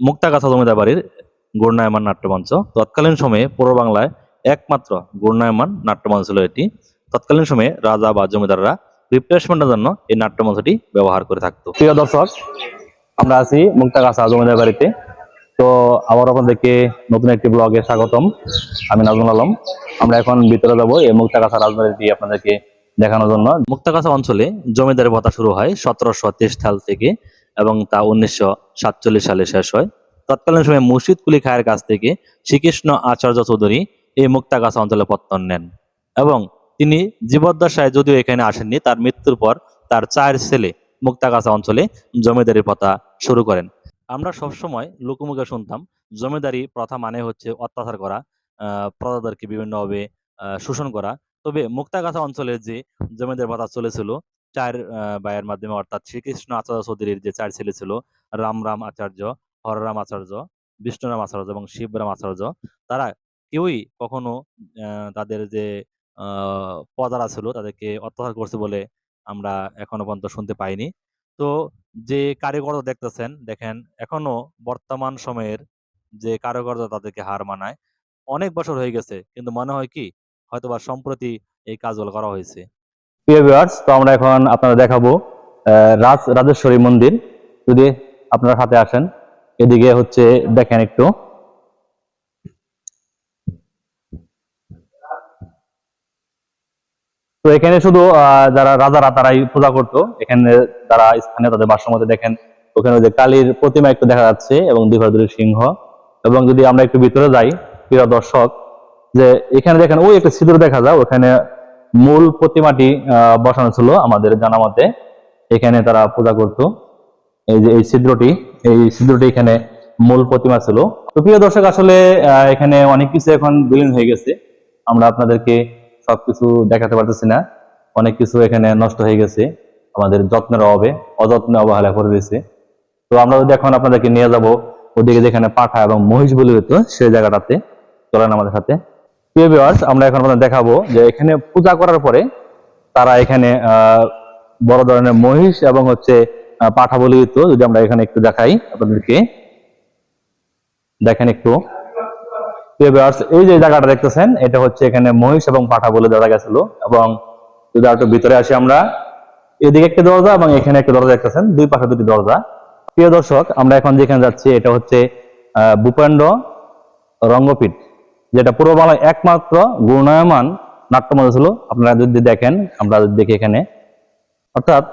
মুক্তাগাছা জমিদার বাড়ির ঘূর্ণায়মান নাট্যমঞ্চ। তৎকালীন সময়ে পূর্ব বাংলায় একমাত্র ঘূর্ণায়মান নাট্যমঞ্চ ছিল এটি। তৎকালীন সময়ে রাজা বা জমিদাররা রিপ্লেসমেন্টের জন্য এই নাট্যমঞ্চটি ব্যবহার করে থাকতো। প্রিয় দর্শক, আমরা আছি মুক্তাগাছা জমিদার বাড়িতে তো আবার আপনাদেরকে নতুন একটি ব্লগে স্বাগতম। আমি নাজমুল আলম। আমরা এখন ভিতরে যাব এই মুক্তাগাছা রাজবাড়িটি আপনাদেরকে দেখানোর জন্য। মুক্তাগাছা অঞ্চলে জমিদারি ভাতা শুরু হয় সতেরোশো তেইশ সাল থেকে। এবং তা উনিশশো সাতচল্লিশ সালে শেষ হয়। তৎকালীন সময়ে মুর্শিদ কুলি খায়ের কাছ থেকে শ্রীকৃষ্ণ আচার্য চৌধুরী এই মুক্তাগাছা অঞ্চলে পত্তন নেন এবং তিনি জীবদ্দশায় যদিও এখানে আসেননি, তার মৃত্যুর পর তার চার ছেলে মুক্তাগাছা অঞ্চলে জমিদারি প্রথা শুরু করেন। আমরা সবসময় লোকমুখে শুনতাম, জমিদারি প্রথা মানে হচ্ছে অত্যাচার করা প্রজাদেরকে বিভিন্নভাবে শোষণ করা। তবে মুক্তাগাছা অঞ্চলে যে জমিদার প্রথা চলেছিল চার ভাইয়ের মাধ্যমে, অর্থাৎ শ্রীকৃষ্ণ আচার্য চৌধুরীর যে চার ছেলে ছিল, রাম রাম আচার্য হররাম আচার্য বিষ্ণুরাম আচার্য এবং শিবরাম আচার্য, তারা কেউই কখনো তাদের যে প্রজারা ছিল, তাদেরকে অত্যাচার করছে বলে আমরা এখনও পর্যন্ত শুনতে পাইনি। তো যে কারিগর দেখতেছেন, দেখেন এখনও বর্তমান সময়ের যে কারিগর তাদেরকে হার মানায়, অনেক বছর হয়ে গেছে, কিন্তু মনে হয় কি, হয়তোবা সম্প্রতি এই কাজগুলো করা হয়েছে। প্রিয় ভিউয়ার্স তো আমরা এখন আপনারা দেখাবো রাজ, রাজেশ্বরী মন্দির। যদি আপনারা সাথে আসেন, এদিকে হচ্ছে দেখেন একটু। তো এখানে শুধু যারা রাজারা তারাই পূজা করতো। এখানে যারা স্থানীয় তাদের বাসমতে দেখেন, ওখানে যে কালীর প্রতিমা একটু দেখা যাচ্ছে এবং দীর্ঘদূরী সিংহ। এবং যদি আমরা একটু ভিতরে যাই, প্রিয় দর্শক, যে এখানে দেখেন, ওই একটা ছিদ্র দেখা যায়, ওখানে মূল প্রতিমাটি বসানো ছিল আমাদের জানা মতে এখানে তারা পূজা করত। এই যে এই ছিদ্রটি এই ছিদ্রটি এখানে মূল প্রতিমা ছিল। তো প্রিয় দর্শক, আসলে এখানে অনেক কিছু এখন বিলীন হয়ে গেছে। আমরা আপনাদেরকে সবকিছু দেখাতে পারতেছি না। অনেক কিছু এখানে নষ্ট হয়ে গেছে। আমাদের যত্নের অভাবে অযত্নে অবহেলা করে দিয়েছে তো আমরা যদি এখন আপনাদেরকে নিয়ে যাব, ওদিকে যেখানে পাঠা এবং মহিষ বলি হতো, সেই জায়গাটাতে, চলেন আমাদের সাথে। প্রিয় viewers, আমরা এখন আপনাদের দেখাবো যে এখানে পূজা করার পরে তারা এখানে বড় ধরনের মহিষ এবং হচ্ছে পাঠা বলি হতো যদি আমরা এখানে একটু দেখাই আপনাদেরকে। দেখেন একটু। প্রিয় viewers, এই যে জায়গাটা দেখতেছেন এটা হচ্ছে এখানে মহিষ এবং পাঠা বলে দেওয়া গেছিল। এবং যদি একটু ভিতরে আসি আমরা এদিকে একটা দরজা এবং এখানে একটা দরজা দেখতেছেন দুই পাশে দুটি দরজা। প্রিয় দর্শক আমরা এখন যেখানে যাচ্ছি এটা হচ্ছে আহ, ভূপেন্দ্র রঙ্গপীঠ। যেটা পূর্ব বাংলায় একমাত্র গুণায়মান নাট্যমঞ্চ ছিল। আপনারা যদি দেখেন, আমরা যদি দেখি এখানে। অর্থাৎ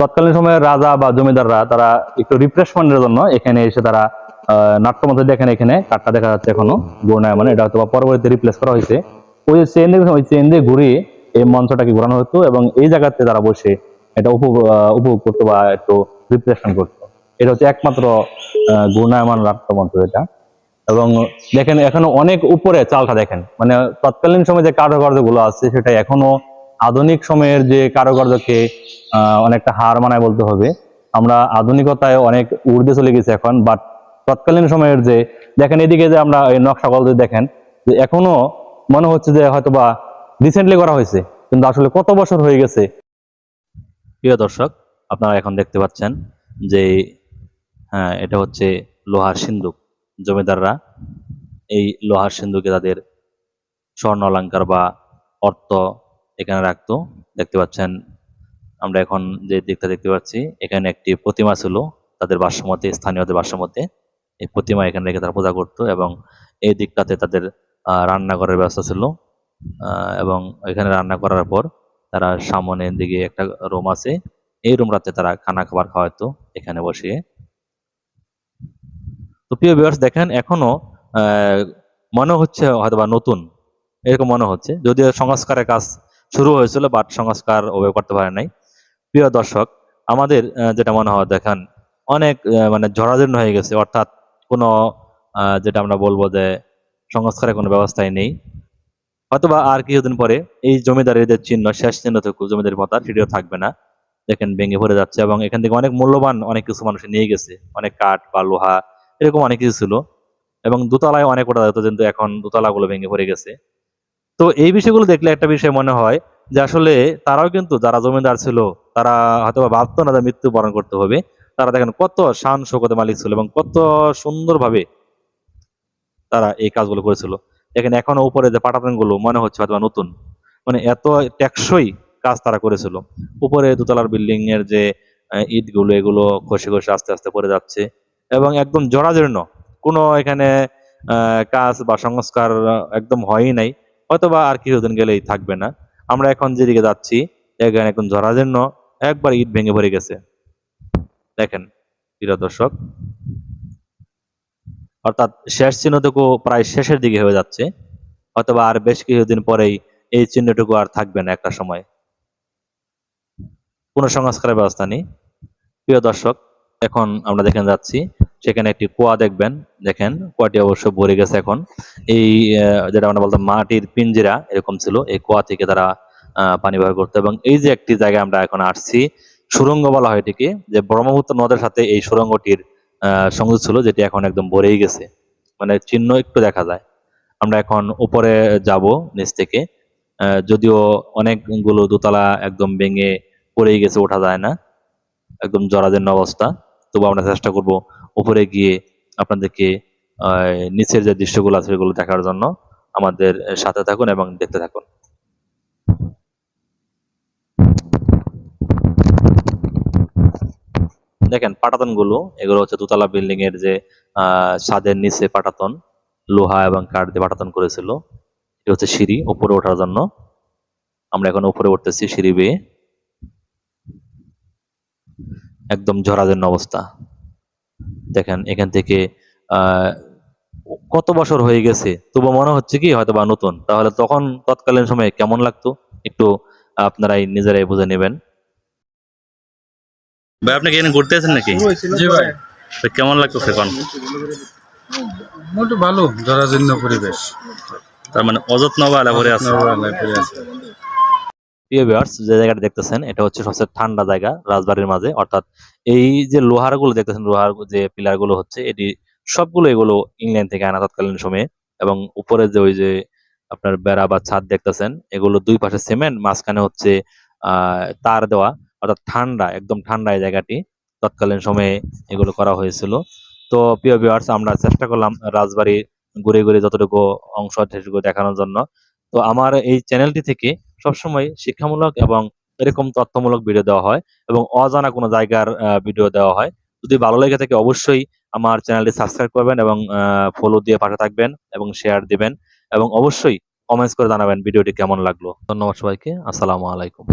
তৎকালীন সময়ে রাজা বা জমিদাররা তারা একটু রিফ্রেশমেন্টের জন্য এখানে এসে তারা নাট্যমঞ্চ দেখেন এখানে, কাঠটা দেখা যাচ্ছে এখনও গুণায়মান। এটা হয়তো পরবর্তীতে রিপ্লেস করা হয়েছে। ওই যে চেন দিয়ে ওই চেন দিয়ে ঘুরিয়ে এই মঞ্চটাকে ঘোরানো হতো এবং এই জায়গাতে তারা বসে এটা উপভোগ উপভোগ করতো বা একটু রিপ্রেশন করতো। এটা হচ্ছে একমাত্র গুণায়মান নাট্যমঞ্চ এটা। এবং দেখেন এখনও অনেক উপরে চালটা দেখেন। মানে তৎকালীন সময়ে যে কারুকার্যগুলো আছে, সেটা এখনও আধুনিক সময়ের যে কারুকার্যকে অনেকটা হার মানায় বলতে হবে। আমরা আধুনিকতায় অনেক ঊর্ধ্বে চলে গেছি এখন বাট তৎকালীন সময়ের যে, দেখেন এদিকে যে আমরা এই নকশাগুলো দেখেন, যে এখনও মনে হচ্ছে যে হয়তোবা রিসেন্টলি করা হয়েছে, কিন্তু আসলে কত বছর হয়ে গেছে। প্রিয় দর্শক, আপনারা এখন দেখতে পাচ্ছেন যে হ্যাঁ এটা হচ্ছে লোহার সিন্দুক। জমিদাররা এই লোহার সিন্ধুকে তাদের স্বর্ণ অলঙ্কার বা অর্থ এখানে রাখতো। দেখতে পাচ্ছেন, আমরা এখন যে দিকটা দেখতে পাচ্ছি, এখানে একটি প্রতিমা ছিল তাদের বাসমতে, স্থানীয়দের বাসমতে। এই প্রতিমা এখানে রেখে তারা পূজা করতো এবং এই দিকটাতে তাদের রান্নাঘরের ব্যবস্থা ছিল। এবং এখানে রান্না করার পর তারা সামনের দিকে একটা রুম আছে। এই রুমটাতে তারা খানা খাবার খাওয়াতো এখানে বসিয়ে। তো প্রিয় ভিউয়ার্স দেখেন এখনও আহ, মনে হচ্ছে হয়তো বা নতুন এরকম মনে হচ্ছে। যদিও সংস্কারের কাজ শুরু হয়েছিল বাট সংস্কার ওভাবে করতে পারে নাই। প্রিয় দর্শক আমাদের যেটা মনে হয় দেখেন অনেক মানে জরাজীর্ণ হয়ে গেছে। অর্থাৎ কোনো যেটা আমরা বলব যে সংস্কারের কোনো ব্যবস্থাই নেই। হয়তোবা আর কিছুদিন পরে এই জমিদারের যে চিহ্ন শেষ চিহ্ন থেকে জমিদারি পথা সেটিও থাকবে না। দেখেন ভেঙে পড়ে যাচ্ছে এবং এখান থেকে অনেক মূল্যবান অনেক কিছু মানুষ নিয়ে গেছে। অনেক কাঠ বা লোহা এরকম অনেক কিছু ছিল। এবং দোতলায় অনেক ওটা যেত কিন্তু এখন দোতলাগুলো ভেঙে পড়ে গেছে। তো এই বিষয়গুলো দেখলে একটা বিষয় মনে হয় যে আসলে তারাও কিন্তু যারা জমিদার ছিল, তারা হয়তো ভাবতো না যে মৃত্যুবরণ করতে হবে। তারা দেখেন কত শান শৌকতে মালিক ছিল এবং কত সুন্দরভাবে তারা এই কাজগুলো করেছিল। দেখেন এখনও উপরে যে পাটাতনগুলো মনে হচ্ছে হয়তো নতুন। মানে এত টেকসই কাজ তারা করেছিল। উপরে দোতলার বিল্ডিং এর যে ইটগুলো এগুলো খসে খসে আস্তে আস্তে পড়ে যাচ্ছে। এবং একদম জরাজীর্ণ। কোনো এখানে কাজ বা সংস্কার একদম হয়ই নাই। হয়তো বা আর কিছুদিন গেলেই থাকবে না। আমরা এখন যেদিকে যাচ্ছি, এখানে একদম জরাজীর্ণ, একবার ইট ভেঙে পড়ে গেছে। দেখেন, প্রিয় দর্শক। অর্থাৎ শেষ চিহ্নটুকু প্রায় শেষের দিকে হয়ে যাচ্ছে। অথবা আর বেশ কিছুদিন পরেই এই চিহ্নটুকু আর থাকবে না একটা সময়। কোনো সংস্কারের ব্যবস্থা নেই। প্রিয় দর্শক এখন আমরা যেখানে যাচ্ছি। সেখানে একটি কুয়া দেখবেন। দেখেন, কুয়াটি অবশ্য ভরে গেছে এখন। এই যেটা আমরা বলতাম মাটির পিঞ্জিরা, এরকম ছিল। এই কুয়া থেকে তারা পানি ব্যবহার করতো। এবং এই যে একটি জায়গায় আমরা এখন আসছি, সুরঙ্গ বলা হয় এটিকে, যে ব্রহ্মপুত্র নদের সাথে এই সুরঙ্গটির সংযোগ ছিল, যেটি এখন একদম ভরেই গেছে। মানে চিহ্ন একটু দেখা যায়। আমরা এখন উপরে যাব নিচ থেকে। যদিও অনেকগুলো দোতলা একদম ভেঙে পড়েই গেছে, ওঠা যায় না। একদম জরাজীর্ণ অবস্থা। তবু আমরা চেষ্টা করব উপরে গিয়ে আপনাদেরকে নিচের যে দৃশ্যগুলো আছে সেগুলো দেখার জন্য আমাদের সাথে থাকুন এবং দেখতে থাকুন। দেখেন পাটাতনগুলো এগুলো হচ্ছে দোতলা বিল্ডিং এর যে ছাদের নিচে পাটাতন, লোহা এবং কাঠ দিয়ে পাটাতন করেছিল। এটা হচ্ছে সিঁড়ি উপরে ওঠার জন্য। আমরা এখন উপরে উঠতেছি সিঁড়ি বেয়ে। একদম ঝরাজীর্ণ অবস্থা। দেখেন এখান থেকে আহ কত বছর হয়ে গেছে তবু মনে হচ্ছে কি হয়তো বা নতুন। তাহলে তখন তৎকালীন সময়ে কেমন লাগতো? একটু আপনারাই নিজেরাই বুঝে নেবেন। ভাই আপনি কি এখানে ঘুরতে আছেন নাকি? জি ভাই। তো কেমন লাগতেছে এখন? মোটামুটি ভালো জরাজীর্ণ পরিবেশ। তার মানে অযত্ন বা নবরালায় পড়ে আছে। প্রিয় ভিউয়ার্স যে জায়গাটা দেখতেছেন, এটা হচ্ছে সবচেয়ে ঠান্ডা জায়গা রাজবাড়ির মাঝে। অর্থাৎ এই যে লোহারগুলো দেখতেছেন, লোহার যে পিলারগুলো হচ্ছে, এটি সবগুলো এগুলো ইংল্যান্ড থেকে আনা তৎকালীন সময়ে এবং উপরে যে ওই যে আপনার বেড়া বা ছাদ দেখতেছেন, এগুলো দুই পাশে সিমেন্ট, মাঝখানে হচ্ছে তার দেওয়া। অর্থাৎ ঠান্ডা, একদম ঠান্ডা এই জায়গাটি তৎকালীন সময়ে এগুলো করা হয়েছিল। তো প্রিয় ভিউয়ার্স আমরা চেষ্টা করলাম রাজবাড়ি ঘুরে ঘুরে যতটুকু অংশ দেখানোর জন্য। তো আমার এই চ্যানেলটি থেকে সবসময় শিক্ষামূলক এবং এরকম তথ্যমূলক ভিডিও দেওয়া হয় এবং অজানা কোনো জায়গার ভিডিও দেওয়া হয়। যদি ভালো লেগে থাকে অবশ্যই আমার চ্যানেলটি সাবস্ক্রাইব করবেন এবং ফলো দিয়ে পাশে থাকবেন এবং শেয়ার দিবেন এবং অবশ্যই কমেন্টস করে জানাবেন ভিডিওটি কেমন লাগল। ধন্যবাদ সবাইকে। আসসালামু আলাইকুম।